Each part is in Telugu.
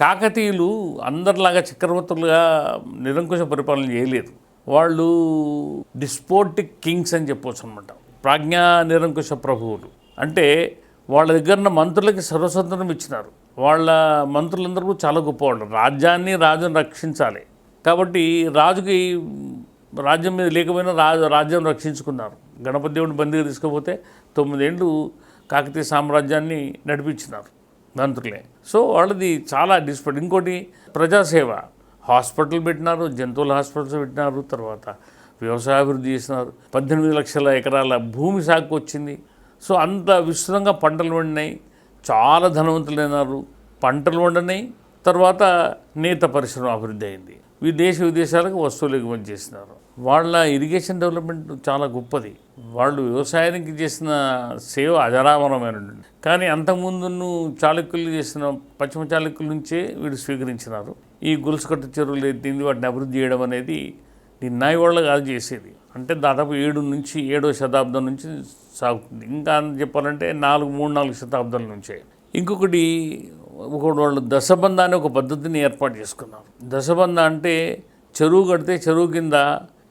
కాకతీయులు అందరిలాగా చక్రవర్తులుగా నిరంకుశ పరిపాలన చేయలేదు. వాళ్ళు డిస్పోటిక్ కింగ్స్ అని చెప్పొచ్చు అనమాట ప్రాజ్ఞా నిరంకుశ ప్రభువులు. అంటే వాళ్ళ దగ్గర ఉన్న మంత్రులకి సర్వస్వతంత్రం ఇచ్చినారు. వాళ్ళ మంత్రులందరూ చాలా గొప్పవాళ్ళు. రాజ్యాన్ని రాజును రక్షించాలి. కాబట్టి రాజుకి రాజ్యం మీద లేకపోయినా రాజు రాజ్యం రక్షించుకున్నారు. గణపతి దేవుడిని బందీగా తీసుకుపోతే తొమ్మిదేండ్లు కాకతీయ సామ్రాజ్యాన్ని నడిపించినారు. మంత్రులే సో వాళ్ళది చాలా డిస్పెట్ ఇంకోటి ప్రజాసేవ. హాస్పిటల్ పెట్టినారు జంతువుల హాస్పిటల్స్ పెట్టినారు తర్వాత వ్యవసాయ అభివృద్ధి చేసినారు. పద్దెనిమిది లక్షల ఎకరాల భూమి సాగుకు వచ్చింది. సో అంత విస్తృతంగా పంటలు వండినాయి చాలా ధనవంతులైనారు. పంటలు వండినాయి తర్వాత నేత పరిశ్రమ అభివృద్ధి అయింది. విదేశ విదేశాలకు వస్తువులు ఎగుమతి చేసినారు వాళ్ళ ఇరిగేషన్ డెవలప్మెంట్ చాలా గొప్పది. వాళ్ళు వ్యవసాయానికి చేసిన సేవ అజరామరమైనటువంటి. కానీ అంతకుముందు చాళుక్యులు చేసిన పశ్చిమ చాళుక్యుల నుంచే వీడు స్వీకరించినారు. ఈ గొలుసుకట్టు చెరువులు ఎత్తింది వాటిని అభివృద్ధి చేయడం అనేది నిన్నాయి వాళ్ళు కాదు చేసేది. అంటే దాదాపు ఏడు నుంచి ఏడో శతాబ్దం నుంచి సాగుతుంది. ఇంకా అని చెప్పాలంటే నాలుగు మూడు నాలుగు శతాబ్దాల నుంచే. ఇంకొకటి వాళ్ళు దశబంధ అనే ఒక పద్ధతిని ఏర్పాటు చేసుకున్నారు దశబంధ అంటే చెరువు కడితే చెరువు కింద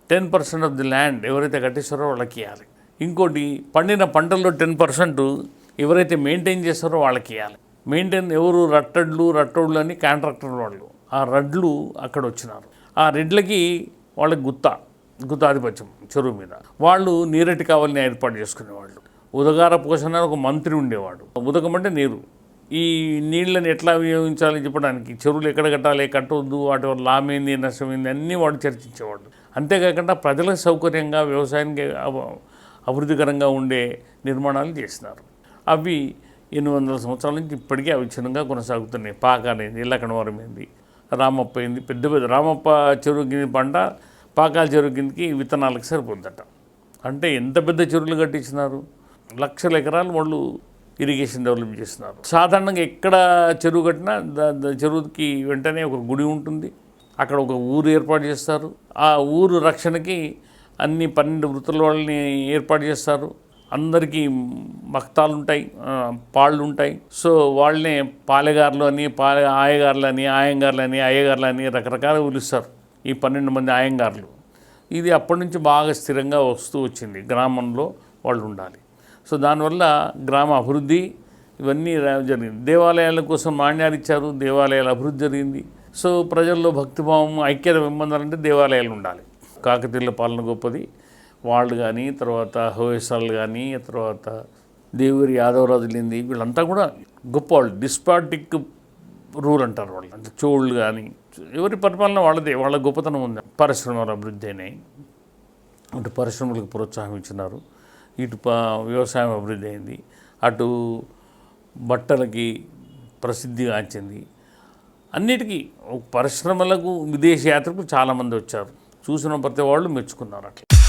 ten percent of the land ఎవరైతే కట్టేస్తారో వాళ్ళకి ఇవ్వాలి ఇంకోటి పండిన పంటల్లో టెన్ పర్సెంట్ ఎవరైతే మెయింటైన్ చేస్తారో వాళ్ళకి ఇవ్వాలి మెయింటైన్ ఎవరు? రట్టడ్లు రట్టోళ్ళు అని కాంట్రాక్టర్ వాళ్ళు. ఆ రడ్లు అక్కడ వచ్చినారు. ఆ రెడ్లకి వాళ్ళకి గుత్త గుత్తాధిపత్యం చెరువు మీద. వాళ్ళు నీరటి కావాలని ఏర్పాటు చేసుకునేవాళ్ళు. ఉదగార పోషణ ఒక మంత్రి ఉండేవాడు. ఉదకం అంటే నీరు. ఈ నీళ్ళని ఎట్లా వినియోగించాలి చెప్పడానికి? చెరువులు ఎక్కడ కట్టాలి? కట్టొద్దు వాటి వల్ల లాభమైంది నష్టమైంది అన్నీ వాడు చర్చించేవాడు. అంతేకాకుండా ప్రజలకు సౌకర్యంగా వ్యవసాయానికి అభివృద్ధికరంగా ఉండే నిర్మాణాలు చేసినారు. అవి ఎనిమిది వందల సంవత్సరాల నుంచి ఇప్పటికీ అవిచ్ఛిన్నంగా కొనసాగుతున్నాయి. పాక అనేది ఇళ్ళకణవరమైంది ఏంది రామప్ప ఏంది? పెద్ద పెద్ద రామప్ప చెరువు కింది పంట పాకాల చెరువు కిందకి విత్తనాలకు సరిపోద్దట అంటే ఎంత పెద్ద చెరువులు కట్టించినారు? లక్షల ఎకరాలు వాళ్ళు ఇరిగేషన్ డెవలప్ చేస్తున్నారు. సాధారణంగా ఎక్కడ చెరువు కట్టినా చెరువుకి వెంటనే ఒక గుడి ఉంటుంది. అక్కడ ఒక ఊరు ఏర్పాటు చేస్తారు. ఆ ఊరు రక్షణకి అన్ని పన్నెండు వృత్తుల వాళ్ళని ఏర్పాటు చేస్తారు. అందరికీ మక్తాలు ఉంటాయి పాళ్ళు ఉంటాయి సో వాళ్ళనే పాలెగారులు అని పాలె ఆయగారులు అని ఆయంగారులు అని అయ్యగారులు అని రకరకాలు పిలుస్తారు. ఈ పన్నెండు మంది ఆయంగారులు. ఇది అప్పటి నుంచి బాగా స్థిరంగా వస్తూ వచ్చింది. గ్రామంలో వాళ్ళు ఉండాలి సో దానివల్ల గ్రామ అభివృద్ధి ఇవన్నీ జరిగింది. దేవాలయాల కోసం నాణ్యాలు ఇచ్చారు దేవాలయాల అభివృద్ధి జరిగింది. సో ప్రజల్లో భక్తిభావం ఐక్యత పెంపొందాలంటే దేవాలయాలు ఉండాలి. కాకతీయుల పాలన గొప్పది. వాళ్ళు కానీ తర్వాత హోయసాలు కానీ తర్వాత దేవురి యాదవరాజులేంది వీళ్ళంతా కూడా గొప్ప వాళ్ళు డిస్పాటిక్ రూల్ అంటారు వాళ్ళు. అంటే చోళ్ళు కానీ ఎవరి పరిపాలన వాళ్ళదే. వాళ్ళ గొప్పతనం ఉంది. పరిశ్రమల అభివృద్ధి అయినాయి. అంటే పరిశ్రమలకు ప్రోత్సాహం ఇచ్చినారు. ఇటు వ్యవసాయం అభివృద్ధి అయింది. అటు బట్టలకి ప్రసిద్ధి గాంచింది. అన్నిటికీ పరిశ్రమలకు విదేశీ యాత్రకు చాలామంది వచ్చారు. చూసిన ప్రతి వాళ్ళు మెచ్చుకున్నారు అట్లా.